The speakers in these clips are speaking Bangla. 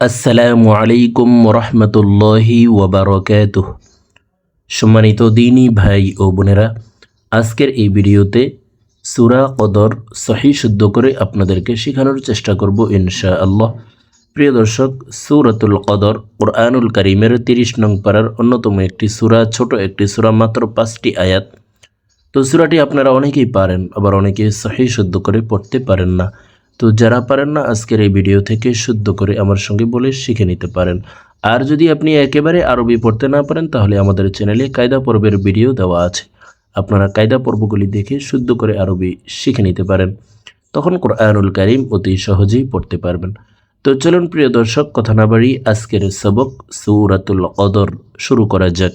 আসসালামু আলাইকুম রহমতুল্লাহি ওবরকাত সম্মানিত দিনী ভাই ও বোনেরা, আজকের এই ভিডিওতে সুরা কদর সহি শুদ্ধ করে আপনাদেরকে শেখানোর চেষ্টা করব ইনশা আল্লাহ প্রিয় দর্শক, সুরাতুল কদর কোরআনুল করিমের তিরিশ নং পাড়ার অন্যতম একটি সুরা, ছোট একটি সুরা, মাত্র পাঁচটি আয়াত। তো সুরাটি আপনারা অনেকেই পারেন, আবার অনেকে সহি শুদ্ধ করে পড়তে পারেন না। তো যারা পারেন না, আজকের এই ভিডিও থেকে শুদ্ধ করে আমার সঙ্গে বলে শিখে নিতে পারেন। আর যদি আপনি একেবারে আরবি পড়তে না পারেন, তাহলে আমাদের চ্যানেলে কায়দা পর্বের ভিডিও দেওয়া আছে। আপনারা কায়দা পর্বগুলি দেখে শুদ্ধ করে আরবি শিখে নিতে পারেন। তখন কোরআনুল করিম অতি সহজেই পড়তে পারবেন। তো চলুন প্রিয় দর্শক, কথা না বাড়ি আজকের সবক সৌরাতুল কদর শুরু করা যাক।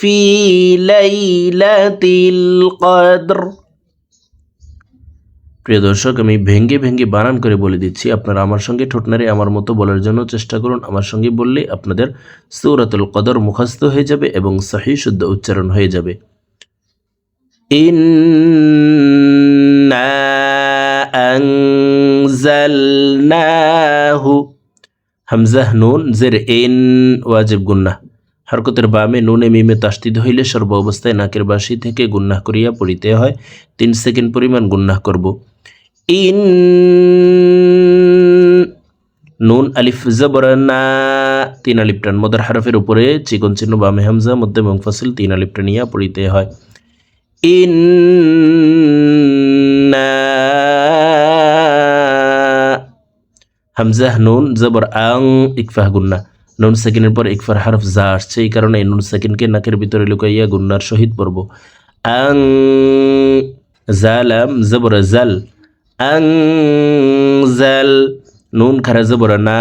في ليلة القدر প্রিয় দর্শক আমি ভেঙ্গে ভেঙ্গে বানান করে বলে দিচ্ছি আপনারা আমার সঙ্গে ঠোঁটনারে আমার মতো বলার জন্য চেষ্টা করুন আমার সঙ্গে বললে আপনাদের সৌরাতুল কদর মুখস্থ হয়ে যাবে এবং সহি শুদ্ধ উচ্চারণ হয়ে যাবে ইন্না আনজালনাহু হামজাহ নুন জের এন ওয়াজিব গুন্নাহ হরকতের বামে নুনে মিমে তাস্তিদ হইলে সর্ব অবস্থায় নাকের বাসি থেকে গুন্নাহ করিয়া পড়িতে হয়। তিন সেকেন্ড পরিমাণ গুন্নাহ করব। ইন নুন, আলিফ, জবর, না। তিন আলিফ টান মদার হারফের উপরে চিকন চিহ্ন, বামে হামজা, মধ্যে এবং ফসিল, তিন আলিফ টানিয়া পড়িতে হয়। ইন হামজাহ নুন, জবর, আং, ইকফাহ গুন্না নুন সেকেন্ডের পর ইকফার হারফ যা আসছে, এই কারণে এই নুন সেকেন্ডকে নাকের ভিতরে লুকাইয়া গুন্নার সহিত পড়ব। আং জালাম জবর জাল, আং জাল, নুন খারা জবর না,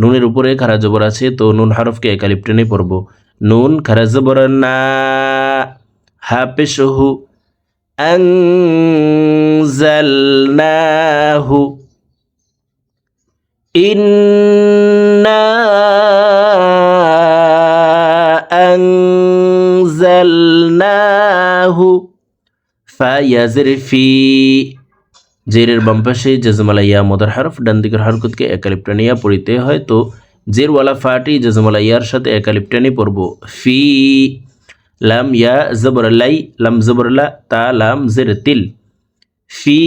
নুনের উপরে খারা জবর আছে, তো নুন হারফকে একালিপ্টেনে পড়ব। নুন খারা জবর না হা পেশহু আং জাল নাহু ইন ইয়াজের ফি জেরের বামপাশে জজমালা ইয়া মদার হরফ, ডান দিকের হরকতকে একালিপটা পড়িতে হয়। তো জেরওয়ালা ফাটি জজমালা ইয়ার সাথে একালিপটানি পড়ব। ফি, লাম, ইয়া জবরলাই লাম জবরলা তা, লাম, জের, তিল। ফি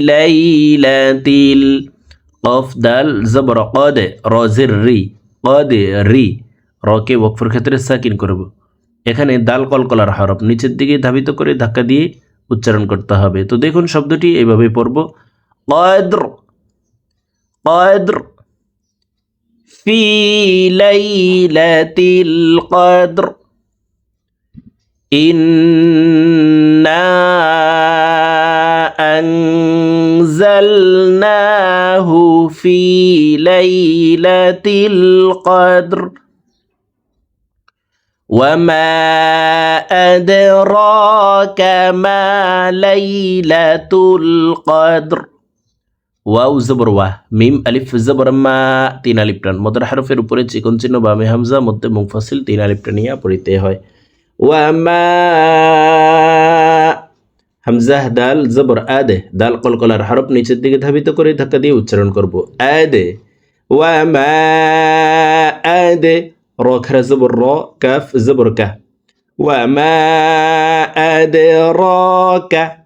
লাইলাতিল অফ দাল, জবর, কদ, র, জের, রি। কদ, রি। রকে ওয়াকফের ক্ষেত্রে সাকিন করব। এখানে দাল কলকলার হরফ নিচের দিকে ধাবিত করে ধাক্কা দিয়ে উচ্চারণ করতে হবে তো দেখুন শব্দটি এইভাবে পড়ব কদ্র কদ্র ফি লাইলাতিল কদ্র إنا أنزلناه في ليلة القدر وما أدراك ما ليلة القدر ওয়াও জবর ওয়াহ মিম আলিফ জবর মা তিন আলিফ টান মদর হারফের উপরে চিকন চিহ্ন বামে হামজা মধ্যে মুফাসিল তিন আলিফ টানিয়া পড়িতে হয় ওয়ামা হামজাহ দাল জবর আদে দাল কলকলার হরফ নিচের দিকে ধাবিত করে ধাক্কা দিয়ে উচ্চারণ করব আদে ওয়ামা আদে روكر زبر را كاف زبر ك. وما أدراك.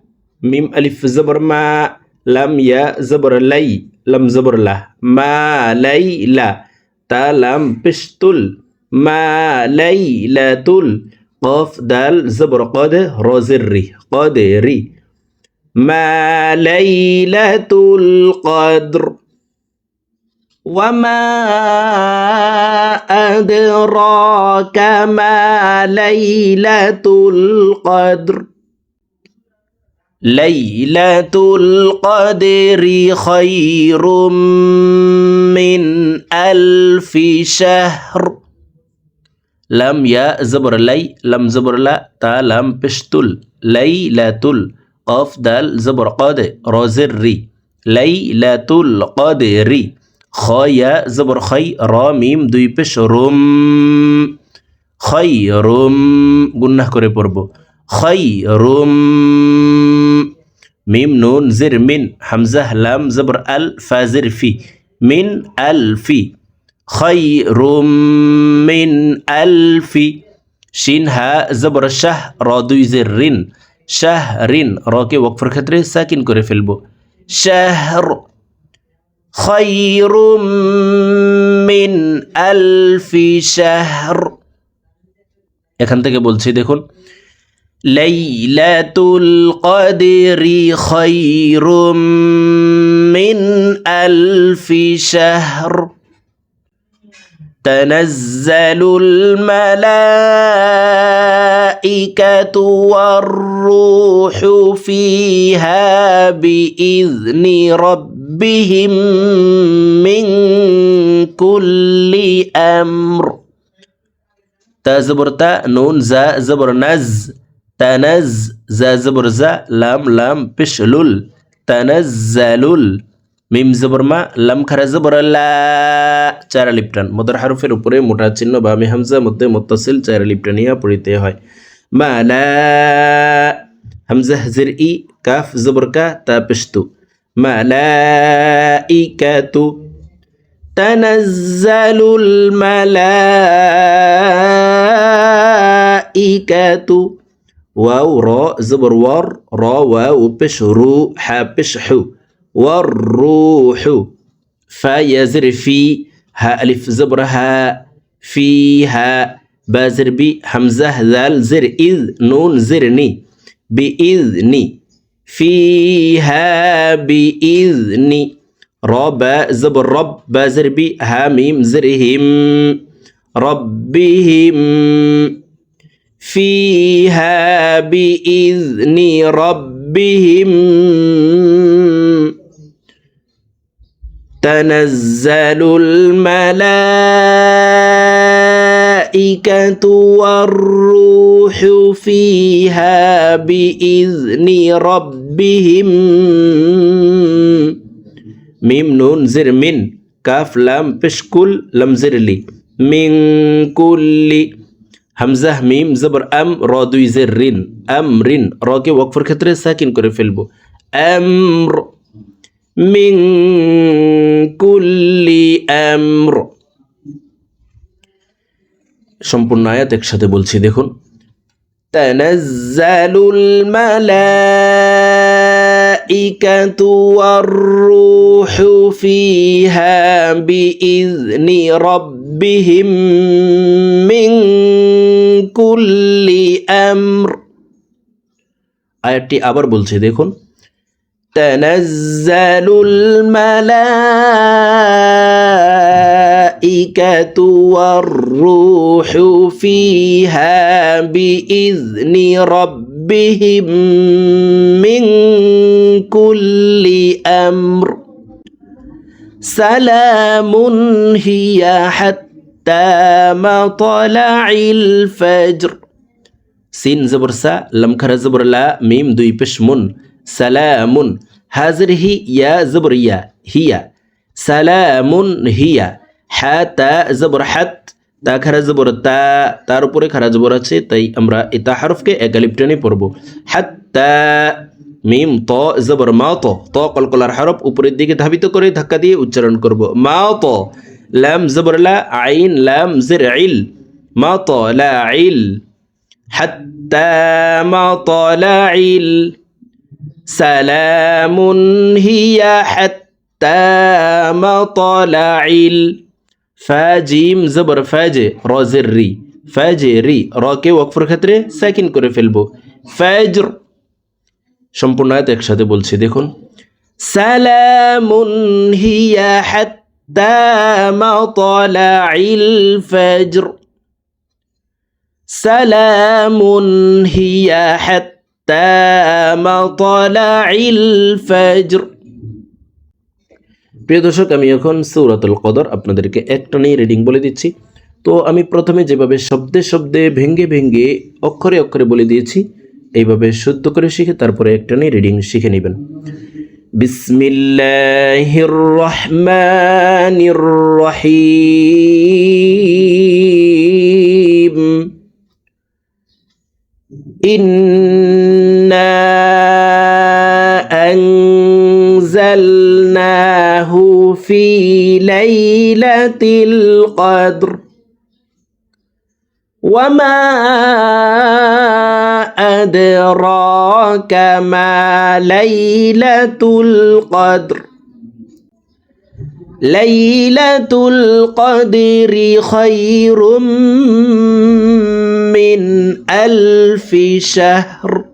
ميم ألف زبر ما لم يا زبر لي لم زبر له. ما لي لا تا لم بشتل. ما ليلة. قاف دال زبر قاد رازري قادري. ما ليلة القدر. وما أدراك ما ليلة القدر ليلة القدر خير من ألف شهر. لم يا زبر لي لم زبر لا تا لم بشتل ليلة القدر زبر قاد رازري ليلة القدر খয়া জবর খই র মিম দুই পেশ রোম খই রোম গুন্না করে পড়ব খই রোম মিম নুন জির মিন হামজাহ লাম জবর আল ফাজির ফি মিন আল ফি খই রোম মিন আল ফি শিন হা জবর শাহ র দুই জের রিন শাহ রিন রকে ওকফর ক্ষেত্রে সাকিন করে ফেলব শাহর خير من ألف شهر এখান থেকে বলছি দেখুন লাইলাতুল কদরি খায়রুম মিন আলফি শাহর تنزل الملائكة والروح فيها بإذن ربهم من كل أمر تا زبر تا نون زا زبر نز تنز زا زبر زا لام لام بشلل تنزل মিম জবর মা লাম খারা জবর লা চার লিপটান মদর হারুফের উপরে মোটা চিহ্ন বা আমি হামজা মধ্যে মুত্তাসিল চার লিপটানিয়া পড়িতে হয় মা লা হামজা হাজির ই কাফ জবর কা তা পেশতু ملائكة تنزل الملائكة. واو را زبر ور را واو بش رو ح بش حو والروح فيزر في ها ألف زبر ها فيها بازر بي همزة ذال زر إذ نون زرني بإذني فيها بإذني رب زبر رب بازر بي هاميم زرهم ربهم. فيها بإذن ربهم. تنزل الملائكة والروح فيها بإذن ربهم রব্বিহিম মিম নুন জির মিন কাফ লাম পেশকুল লাম জিরলি মিং কুল্লি হামজাহ মিম জবর আম র দুই জির রিন আম রিন রকে ওয়াকফর ক্ষেত্রে সাকিন করে ফেলব আম মিং কুল্লি আমর সম্পূর্ণ আয়াত একসাথে বলছি, দেখুন। تنزل الملائكة والروح فيها بإذن ربهم من كل أمر আয়াতটি আবার বলছে দেখুন تنزل الملائكة الملائكة والروح فيها بإذن ربهم من كل أمر سلام هي حتى مطلع الفجر سين زبر سا لم كر زبر لا ميم دوي بشمون سلام. هذه يا زبر يا هي. سلام هي. হ্যাঁ তা, জবর হ্যাত তা খারা জবর, তা। তার উপরে খারা জবর আছে, তাই আমরা এটা হারফকে একালিপ টেনে পড়ব। হ্যাত তা মিম, ত, জবর মাও ত। ত কলকলার হরফ উপরের দিকে ধাবিত করে ধাক্কা দিয়ে উচ্চারণ করব। মাও ত। লাম, জবর, লা, আইন, লাম, জের আইল মাও ত, লা আইল হাত্তা, মা, ত, লা আইল সালামুন হিয়া হাত্তা, মা, ত, লা আইল ফ্যাজিম জবর ফ্যাজে রজের রি ফাজে রি রকে ওয়াকফর ক্ষেত্রে সেকেন্ড করে ফেলব ফ্যাজর সম্পূর্ণ আয়াত একসাথে বলছি দেখুন সালামুন হিয়া হাত্তা মাতলাইল ফাজর সালামুন হিয়া হাত্তা মাতলাইল ফাজর প্রিয় দর্শক, আমি এখন সৌরাতুল কদর আপনাদেরকে একটা নিয়ে রিডিং বলে দিচ্ছি। তো আমি প্রথমে যেভাবে শব্দে শব্দে ভেঙ্গে ভেঙ্গে অক্ষরে অক্ষরে বলে দিয়েছি, এইভাবে শুদ্ধ করে শিখে তারপরে একটা নিয়ে রিডিং শিখে নেবেন। বিসমিল্লাহির ইন في ليلة القدر. وما أدراك ما ليلة القدر. ليلة القدر خير من ألف شهر.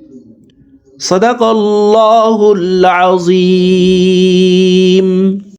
صدق الله العظيم.